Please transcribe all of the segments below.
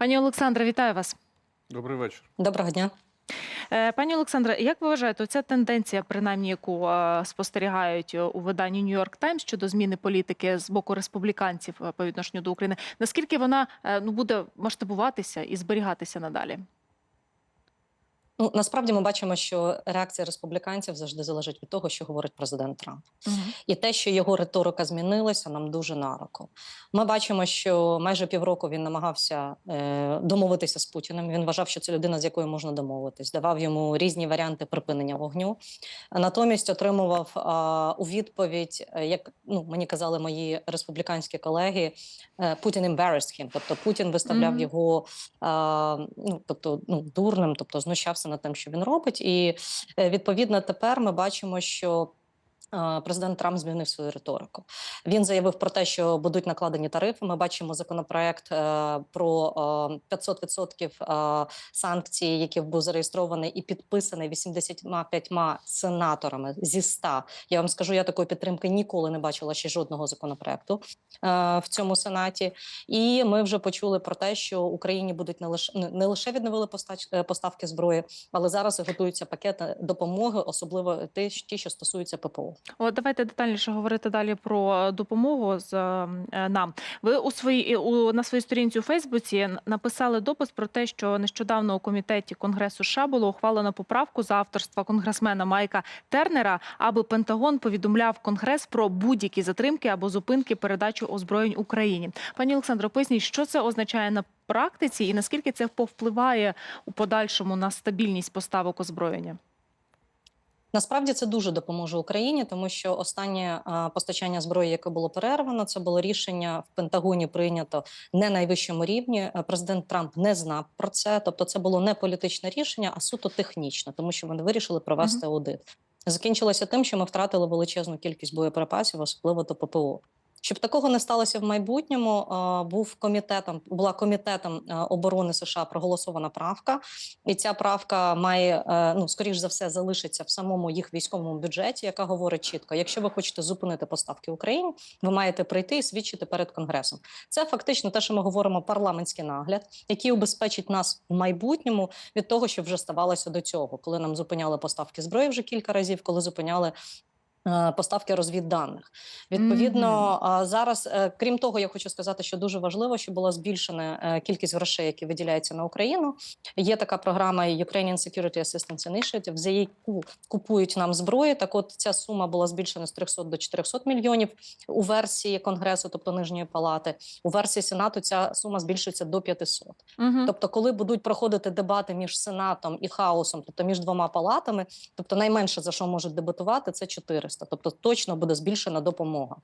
Пані Олександра, вітаю вас. Добрий вечір. Доброго дня. Е, Пані Олександра, як ви вважаєте, ця тенденція, принаймні, яку е, спостерігають е, у виданні Нью-Йорк Таймс щодо зміни політики з боку республіканців по відношенню до України, наскільки вона ну буде масштабуватися і зберігатися надалі? Ну насправді ми бачимо, що реакція республіканців завжди залежить від того, що говорить президент Трамп, і те, що його риторика змінилася, нам дуже на руку. Ми бачимо, що майже півроку він намагався е, домовитися з Путіним. Він вважав, що це людина, з якою можна домовитись, давав йому різні варіанти припинення вогню. Натомість отримував а, у відповідь, е, як ну мені казали мої республіканські колеги, е, Путін embarrassed him, тобто Путін виставляв Мгм. його а, ну тобто ну дурним, тобто знущався над тим, що він робить, і е, відповідно тепер ми бачимо, що. Е, Президент Трамп змінив свою риторику. Він заявив про те, що будуть накладені тарифи. Ми бачимо законопроект е, про е, 500% е, санкцій, який був зареєстрований і підписаний 85 сенаторами зі 100. Я вам скажу, я такої підтримки ніколи не бачила ще жодного законопроекту в цьому сенаті. І ми вже почули про те, що Україні будуть не лише не- лише відновили поставки зброї, але зараз готуються пакети допомоги, особливо ті, що стосуються ППО. От давайте детальніше говорити далі про допомогу з е, нам. Ви у своїй у на своїй сторінці у Фейсбуці написали допис про те, що нещодавно у комітеті Конгресу США було ухвалено поправку за авторства конгресмена Майка Тернера, аби Пентагон повідомляв Конгрес про будь-які затримки або зупинки передачі озброєнь Україні. Пані Олександро, поясніть, що це означає на практиці, і наскільки це повпливає у подальшому на стабільність поставок озброєння? Насправді це дуже допоможе Україні, тому що останнє постачання зброї, яке було перервано, це було рішення в Пентагоні прийнято не найвищому рівні. Е, Президент Трамп не знав про це. Тобто, це було не політичне рішення, а суто технічне, тому що вони вирішили провести аудит. Закінчилося тим, що ми втратили величезну кількість боєприпасів, особливо до ППО. Щоб такого не сталося в майбутньому, е, був комітетом була комітетом е, оборони США проголосована правка, і ця правка має е, ну скоріш за все залишиться в самому їх військовому бюджеті, яка говорить чітко: якщо ви хочете зупинити поставки Україні, ви маєте прийти і свідчити перед конгресом. Це фактично те, що ми говоримо, парламентський нагляд, який убезпечить нас в майбутньому від того, що вже ставалося до цього, коли нам зупиняли поставки зброї вже кілька разів, коли зупиняли. Е, Поставки розвідданих відповідно зараз, е, крім того, я хочу сказати, що дуже важливо, що була збільшена е, кількість грошей, які виділяються на Україну. Є така програма Ukrainian Security Assistance Initiative, за яку купують нам зброю. Так, от ця сума була збільшена з 300 до 400 мільйонів у версії конгресу, тобто нижньої палати. У версії сенату ця сума збільшується до 500. Угу. Тобто, коли будуть проходити дебати між сенатом і хаосом, тобто між двома палатами, тобто найменше за що можуть дебатувати, це 400. Тобто точно буде збільшена допомога.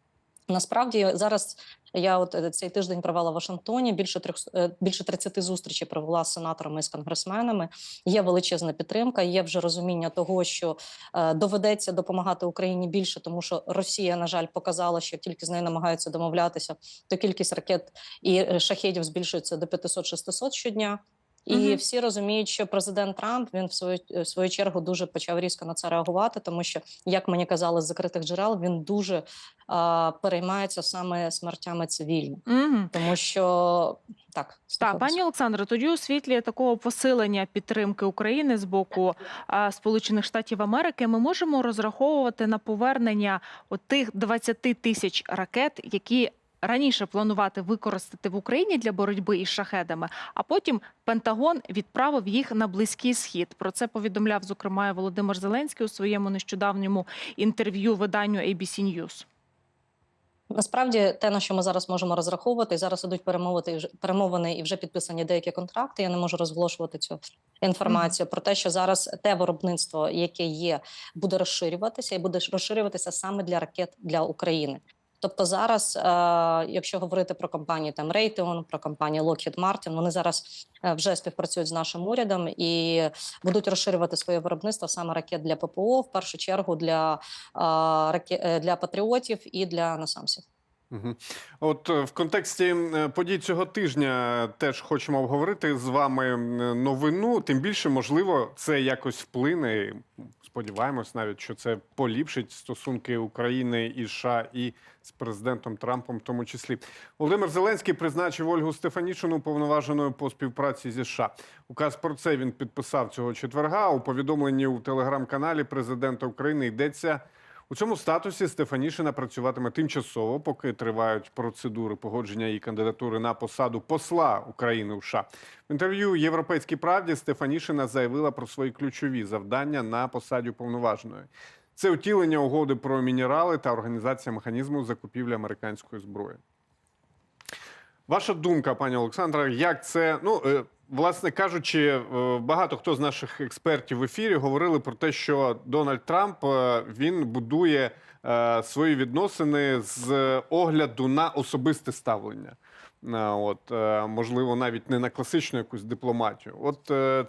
Насправді зараз я от е, цей тиждень провела в Вашингтоні. Більше трьох е, більше 30 зустрічей провела з сенаторами і з конгресменами. Є величезна підтримка. Є вже розуміння того, що е, доведеться допомагати Україні більше, тому що Росія, на жаль, показала, що тільки з нею намагаються домовлятися, то кількість ракет і шахедів збільшується до 500-600 щодня. І Мгм. всі розуміють, що президент Трамп він в свою е, в свою чергу дуже почав різко на це реагувати, тому що, як мені казали з закритих джерел, він дуже а, переймається саме смертями цивільних, Угу. тому що так Так, пані Олександро, тоді у світлі такого посилення підтримки України з боку а, Сполучених Штатів Америки ми можемо розраховувати на повернення тих 20 тисяч ракет, які раніше планувати використати в Україні для боротьби із шахедами, а потім Пентагон відправив їх на близький схід. Про це повідомляв зокрема Володимир Зеленський у своєму нещодавньому інтерв'ю виданню ABC News. Насправді, те, на що ми зараз можемо розраховувати, і зараз ідуть перемовити перемовини і вже підписані деякі контракти. Я не можу розголошувати цю інформацію про те, що зараз те виробництво, яке є, буде розширюватися, і буде розширюватися саме для ракет для України. Тобто зараз, е, якщо говорити про компанії там Raytheon, про компанію Lockheed Martin, вони зараз е, вже співпрацюють з нашим урядом і будуть розширювати своє виробництво саме ракет для ППО, в першу чергу для, е, раке- е, для патріотів і для насамсів. От в контексті подій цього тижня теж хочемо обговорити з вами новину. Тим більше, можливо, це якось вплине. Сподіваємось навіть, що це поліпшить стосунки України і США і з президентом Трампом, в тому числі. Володимир Зеленський призначив Ольгу Стефанішину повноваженою по співпраці зі США. Указ про це він підписав цього четверга. У повідомленні у телеграм-каналі президента України йдеться. У цьому статусі Стефанішина працюватиме тимчасово, поки тривають процедури погодження її кандидатури на посаду посла України у США. В інтерв'ю Європейській правді Стефанішина заявила про свої ключові завдання на посаді уповноваженої. Це утілення угоди про мінерали та організація механізму закупівлі американської зброї. Ваша думка, пані Олександра, як це ну е, власне кажучи, е, багато хто з наших експертів в ефірі говорили про те, що Дональд Трамп е, він будує е, свої відносини з огляду на особисте ставлення. От можливо, навіть не на класичну якусь дипломатію. От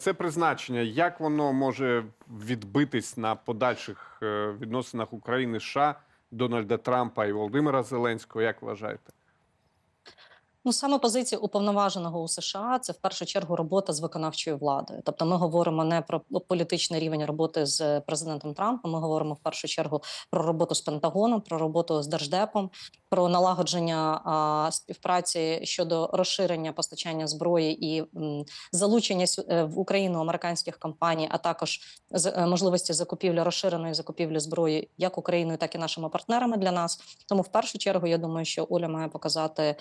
це призначення, як воно може відбитись на подальших відносинах України США, Дональда Трампа і Володимира Зеленського, як вважаєте? Ну, саме позиція уповноваженого у США це в першу чергу робота з виконавчою владою. Тобто, ми говоримо не про політичний рівень роботи з президентом Трампом. Ми говоримо в першу чергу про роботу з Пентагоном, про роботу з держдепом, про налагодження а, співпраці щодо розширення постачання зброї і м, залучення е, в Україну американських компаній, а також з е, можливості закупівлі розширеної закупівлі зброї як Україною, так і нашими партнерами для нас. Тому в першу чергу я думаю, що Оля має показати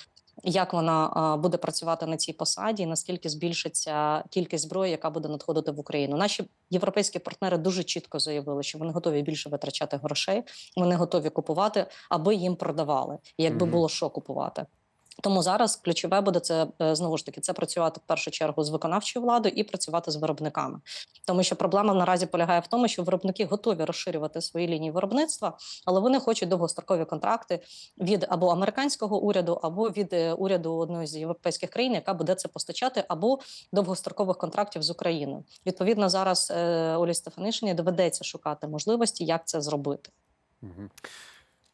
як вона буде працювати на цій посаді, і наскільки збільшиться кількість зброї, яка буде надходити в Україну. Наші європейські партнери дуже чітко заявили, що вони готові більше витрачати грошей, вони готові купувати, аби їм продавали, і якби було що купувати. Тому зараз ключове буде це е, знову ж таки це працювати в першу чергу з виконавчою владою і працювати з виробниками, тому що проблема наразі полягає в тому, що виробники готові розширювати свої лінії виробництва, але вони хочуть довгострокові контракти від або американського уряду, або від е, уряду одної з європейських країн, яка буде це постачати, або довгострокових контрактів з Україною. Відповідно, зараз е, Олі Стефанишині доведеться шукати можливості, як це зробити.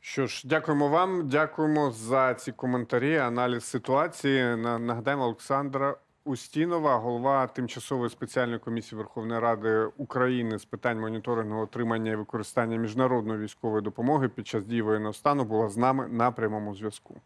Що ж, дякуємо вам, дякуємо за ці коментарі, аналіз ситуації. На- Нагадаємо, Олександра Устінова, голова тимчасової спеціальної комісії Верховної Ради України з питань моніторингу отримання і використання міжнародної військової допомоги під час дії воєнного стану, була з нами на прямому зв'язку.